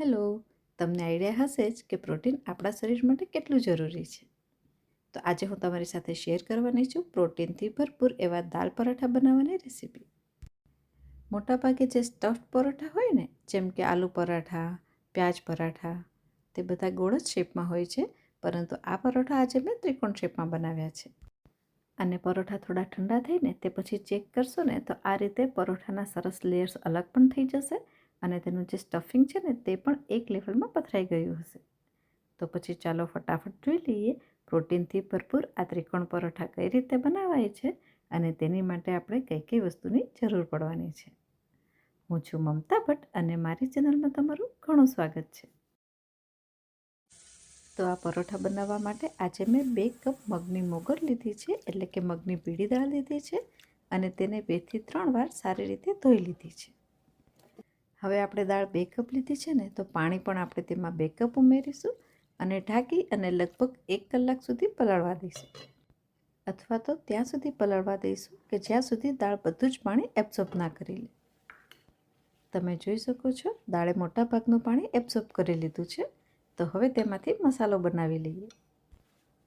Hello, તમને idea હશે જ કે પ્રોટીન આપણા શરીર માટે કેટલું જરૂરી છે. તો આજે હું તમારી સાથે શેર કરવાની છું પ્રોટીનથી ભરપૂર એવા દાલ પરાઠા બનાવવાની રેસીપી. મોટાભાગે જે સ્ટફ્ડ પરોઠા હોય ને, જેમ કે આલુ પરાઠા, પ્યાજ પરાઠા, તે બધા ગોળ જ શેપમાં હોય છે, પરંતુ આ પરોઠા આજે મેં ત્રિકોણ શેપમાં બનાવ્યા છે. અને પરોઠા થોડા ઠંડા થઈને તે પછી ચેક કરશો ને, તો આ રીતે પરોઠાના સરસ લેયર્સ અલગ પણ થઈ જશે અને તેનું જે સ્ટફિંગ છે ને તે પણ એક લેવલમાં પથરાઈ ગયું હશે. તો પછી ચાલો ફટાફટ જોઈ લઈએ. પ્રોટીનથી ભરપૂર આ ત્રિકોણ પરોઠા કઈ રીતે બનાવાય છે અને તેની માટે આપણે કઈ કઈ વસ્તુની જરૂર પડવાની છે. હું છું મમતા ભટ્ટ અને મારી ચેનલમાં તમારું ઘણું સ્વાગત છે. તો આ પરોઠા બનાવવા માટે આજે મેં બે કપ મગની મોગર લીધી છે, એટલે કે મગની પીળી દાળ લીધી છે અને તેને બેથી ત્રણ વાર સારી રીતે ધોઈ લીધી છે. હવે આપણે દાળ બે કપ લીધી છે ને, તો પાણી પણ આપણે તેમાં બે કપ ઉમેરીશું અને ઢાંકી અને લગભગ એક કલાક સુધી પલાળવા દઈશું. અથવા તો ત્યાં સુધી પલાળવા દઈશું કે જ્યાં સુધી દાળ બધું જ પાણી એબ્સોર્બ ના કરી લે. તમે જોઈ શકો છો, દાળે મોટા ભાગનું પાણી એબ્સોર્બ કરી લીધું છે. તો હવે તેમાંથી મસાલો બનાવી લઈએ.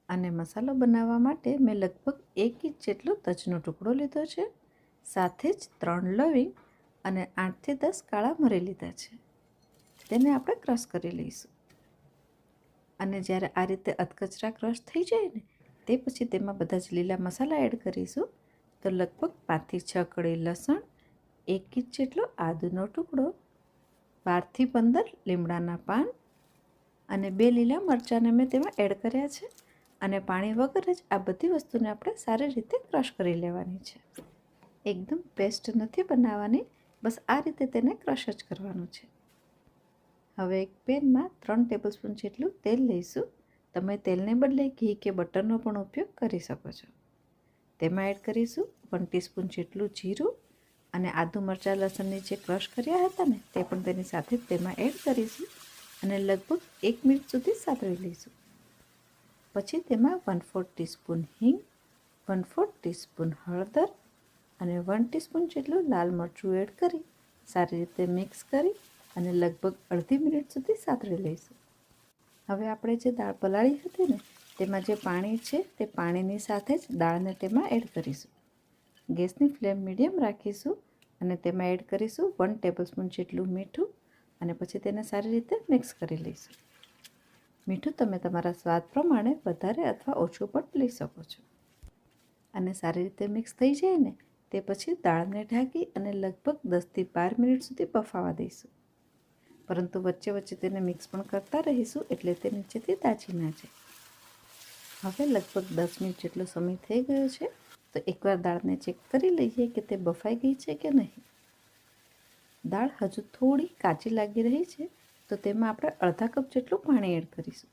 અને મસાલો બનાવવા માટે મેં લગભગ એક ઇંચ જેટલો તજનો ટુકડો લીધો છે. સાથે જ ત્રણ લવિંગ અને આઠથી દસ કાળા મરી લીધા છે. તેને આપણે ક્રશ કરી લઈશું. અને જ્યારે આ રીતે અધકચરા ક્રશ થઈ જાય ને, તે પછી તેમાં બધા જ લીલા મસાલા એડ કરીશું. તો લગભગ પાંચથી છ કળી લસણ, એક ઇંચ જેટલો આદુનો ટુકડો, બારથી પંદર લીમડાના પાન અને બે લીલા મરચાંને મેં તેમાં એડ કર્યા છે. અને પાણી વગર જ આ બધી વસ્તુને આપણે સારી રીતે ક્રશ કરી લેવાની છે. એકદમ પેસ્ટ નથી બનાવવાની. બસ આ રીતે તેને ક્રશ જ કરવાનું છે. હવે એક પેનમાં ત્રણ ટેબલસ્પૂન જેટલું તેલ લઈશું. તમે તેલને બદલે ઘી કે બટરનો પણ ઉપયોગ કરી શકો છો. તેમાં એડ કરીશું વન ટીસ્પૂન જેટલું જીરું અને આદુ મરચાં લસણની જે ક્રશ કર્યા હતા ને તે પણ તેની સાથે તેમાં એડ કરીશું અને લગભગ એક મિનિટ સુધી સાતળી લઈશું. પછી તેમાં વન ફોર્થ ટીસ્પૂન હિંગ, વન ફોર્થ ટીસ્પૂન હળદર અને વન ટીસ્પૂન જેટલું લાલ મરચું એડ કરી, સારી રીતે મિક્સ કરી અને લગભગ અડધી મિનિટ સુધી સાતરી લઈશું. હવે આપણે જે દાળ પલાળી હતી ને, તેમાં જે પાણી છે, તે પાણીની સાથે જ દાળને તેમાં એડ કરીશું. ગેસની ફ્લેમ મીડિયમ રાખીશું અને તેમાં એડ કરીશું વન ટેબલસ્પૂન જેટલું મીઠું અને પછી તેને સારી રીતે મિક્સ કરી લઈશું. મીઠું તમે તમારા સ્વાદ પ્રમાણે વધારે અથવા ઓછું પણ લઈ શકો છો. અને સારી રીતે મિક્સ થઈ જાય ને તે પછી દાળને ઢાંકી અને લગભગ દસથી બાર મિનિટ સુધી બફાવા દઈશું. પરંતુ વચ્ચે વચ્ચે તેને મિક્સ પણ કરતા રહીશું એટલે તે નીચેથી દાચી ના જાય. હવે લગભગ દસ મિનિટ જેટલો સમય થઈ ગયો છે, તો એકવાર દાળને ચેક કરી લઈએ કે તે બફાઈ ગઈ છે કે નહીં. દાળ હજુ થોડી કાચી લાગી રહી છે, તો તેમાં આપણે અડધા કપ જેટલું પાણી એડ કરીશું.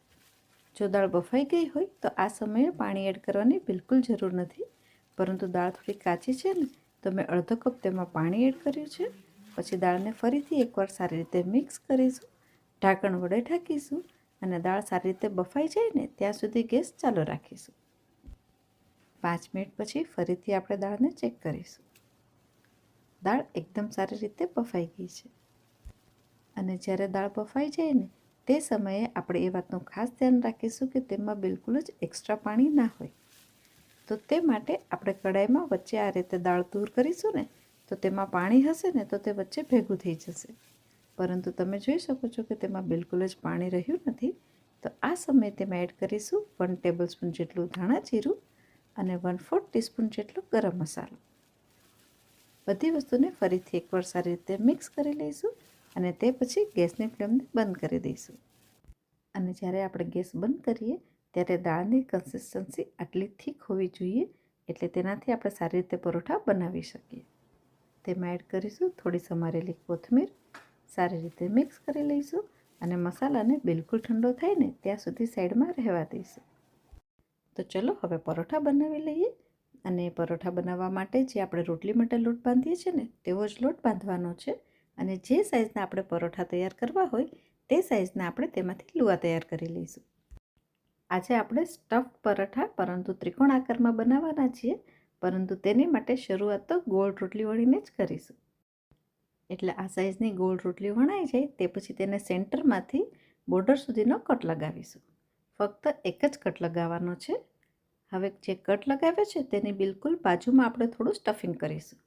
જો દાળ બફાઈ ગઈ હોય, તો આ સમયે પાણી એડ કરવાની બિલકુલ જરૂર નથી. પરંતુ દાળ થોડી કાચી છે ને, તો મેં અડધો કપ તેમાં પાણી એડ કર્યું છે. પછી દાળને ફરીથી એકવાર સારી રીતે મિક્સ કરીશું, ઢાંકણ વડે ઢાંકીશું અને દાળ સારી રીતે બફાઈ જાય ને, ત્યાં સુધી ગેસ ચાલુ રાખીશું. પાંચ મિનિટ પછી ફરીથી આપણે દાળને ચેક કરીશું. દાળ એકદમ સારી રીતે બફાઈ ગઈ છે. અને જ્યારે દાળ બફાઈ જાય ને, તે સમયે આપણે એ વાતનું ખાસ ધ્યાન રાખીશું કે તેમાં બિલકુલ જ એક્સ્ટ્રા પાણી ના હોય. તો તે માટે આપણે કડાઈમાં વચ્ચે આ રીતે દાળ દૂર કરીશું ને, તો તેમાં પાણી હશે ને, તો તે વચ્ચે ભેગું થઈ જશે. પરંતુ તમે જોઈ શકો છો કે તેમાં બિલકુલ જ પાણી રહ્યું નથી. તો આ સમયે તેમાં એડ કરીશું વન ટેબલ સ્પૂન જેટલું ધાણા જીરું અને વન ફોર્થ ટીસ્પૂન જેટલો ગરમ મસાલો. બધી વસ્તુને ફરીથી એકવાર સારી રીતે મિક્સ કરી લઈશું અને તે પછી ગેસની ફ્લેમને બંધ કરી દઈશું. અને જ્યારે આપણે ગેસ બંધ કરીએ ત્યારે દાળની કન્સિસ્ટન્સી આટલી થીક હોવી જોઈએ એટલે તેનાથી આપણે સારી રીતે પરોઠા બનાવી શકીએ. તેમાં એડ કરીશું થોડી સમારેલી કોથમીર, સારી રીતે મિક્સ કરી લઈશું અને મસાલાને બિલકુલ ઠંડો થાય ને ત્યાં સુધી સાઈડમાં રહેવા દઈશું. તો ચલો હવે પરોઠા બનાવી લઈએ અને પરોઠા બનાવવા માટે જે આપણે રોટલી માટે લોટ બાંધીએ છીએ ને તેવો જ લોટ બાંધવાનો છે અને જે સાઇઝના આપણે પરોઠા તૈયાર કરવા હોય તે સાઇઝના આપણે તેમાંથી લુવા તૈયાર કરી લઈશું. આજે આપણે સ્ટફ પરાઠા, પરંતુ ત્રિકોણ આકારમાં બનાવવાના છીએ, પરંતુ તેની માટે શરૂઆત તો ગોળ રોટલી વળીને જ કરીશું. એટલે આ સાઈઝની ગોળ રોટલી વણાઈ જાય, તે પછી તેને સેન્ટરમાંથી બોર્ડર સુધીનો કટ લગાવીશું. ફક્ત એક જ કટ લગાવવાનો છે. હવે જે કટ લગાવ્યો છે, તેની બિલકુલ બાજુમાં આપણે થોડું સ્ટફિંગ કરીશું.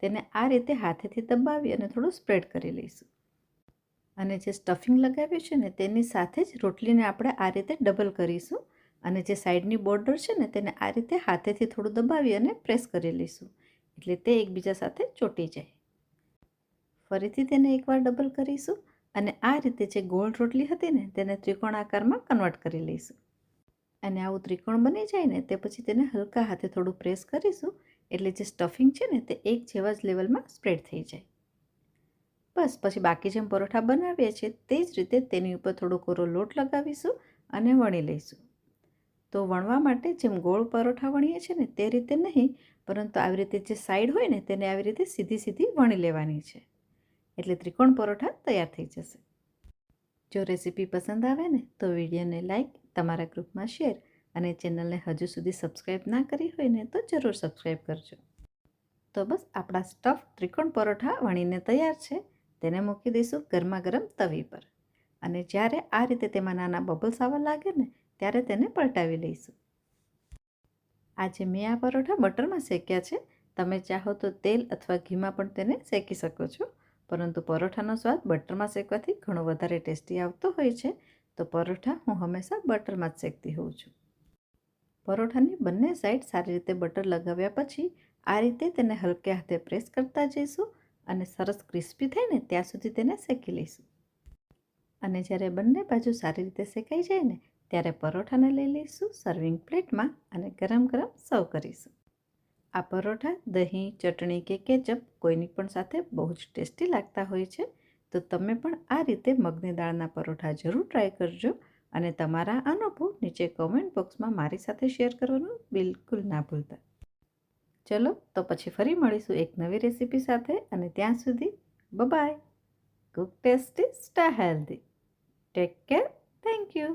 તેને આ રીતે હાથેથી દબાવી અને થોડું સ્પ્રેડ કરી લઈશું. અને જે સ્ટફિંગ લગાવ્યું છે ને, તેની સાથે જ રોટલીને આપણે આ રીતે ડબલ કરીશું અને જે સાઈડની બોર્ડર છે ને, તેને આ રીતે હાથેથી થોડું દબાવી અને પ્રેસ કરી લઈશું. એટલે તે એકબીજા સાથે ચોંટી જાય. ફરીથી તેને એકવાર ડબલ કરીશું અને આ રીતે જે ગોળ રોટલી હતી ને, તેને ત્રિકોણ આકારમાં કન્વર્ટ કરી લઈશું. અને આવું ત્રિકોણ બની જાય ને, તે પછી તેને હલકા હાથે થોડું પ્રેસ કરીશું એટલે જે સ્ટફિંગ છે ને, તે એક જેવા જ લેવલમાં સ્પ્રેડ થઈ જાય. બસ, પછી બાકી જેમ પરોઠા બનાવીએ છીએ તે જ રીતે તેની ઉપર થોડો કોરો લોટ લગાવીશું અને વણી લઈશું. તો વણવા માટે જેમ ગોળ પરોઠા વણીએ છીએ ને તે રીતે નહીં, પરંતુ આવી રીતે જે સાઈડ હોય ને તેને આવી રીતે સીધી સીધી વણી લેવાની છે. એટલે ત્રિકોણ પરોઠા તૈયાર થઈ જશે. જો રેસીપી પસંદ આવે ને તો વિડીયોને લાઈક તમારા ગ્રુપમાં શેર અને ચેનલને હજુ સુધી સબસ્ક્રાઈબ ના કરી હોય ને તો જરૂર સબસ્ક્રાઈબ કરજો. તો બસ, આપણા સ્ટફ ત્રિકોણ પરોઠા વણીને તૈયાર છે. તેને મૂકી દઈશું ગરમા ગરમ તવી પર. અને જ્યારે આ રીતે તેમાં નાના બબલ્સ આવવા લાગે ને, ત્યારે તેને પલટાવી લઈશું. આજે મેં આ પરોઠા બટરમાં શેક્યા છે. તમે ચાહો તો તેલ અથવા ઘીમાં પણ તેને શેકી શકો છો. પરંતુ પરોઠાનો સ્વાદ બટરમાં શેકવાથી ઘણો વધારે ટેસ્ટી આવતો હોય છે. તો પરોઠા હું હંમેશા બટરમાં જ શેકતી હોઉં છું. પરોઠાની બંને સાઈડ સારી રીતે બટર લગાવ્યા પછી આ રીતે તેને હલકે હાથે પ્રેસ કરતા જઈશું. અને સરસ ક્રિસ્પી થાય ને ત્યાં સુધી તેને શેકી લઈશું. અને જ્યારે બંને બાજુ સારી રીતે શેકાઈ જાય ને, ત્યારે પરોઠાને લઈ લઈશું સર્વિંગ પ્લેટમાં અને ગરમ ગરમ સર્વ કરીશું. આ પરોઠા દહીં, ચટણી કે કેચઅપ કોઈની પણ સાથે બહુ જ ટેસ્ટી લાગતા હોય છે, તો તમે પણ આ રીતે મગની દાળના પરોઠા જરૂર ટ્રાય કરજો અને તમારા અનુભવ નીચે કોમેન્ટ બોક્સમાં મારી સાથે શેર કરવાનું બિલકુલ ના ભૂલતા. ચલો, તો પછી ફરી મળીશું એક નવી રેસીપી સાથે અને ત્યાં સુધી bye cook tasty stay healthy take care thank you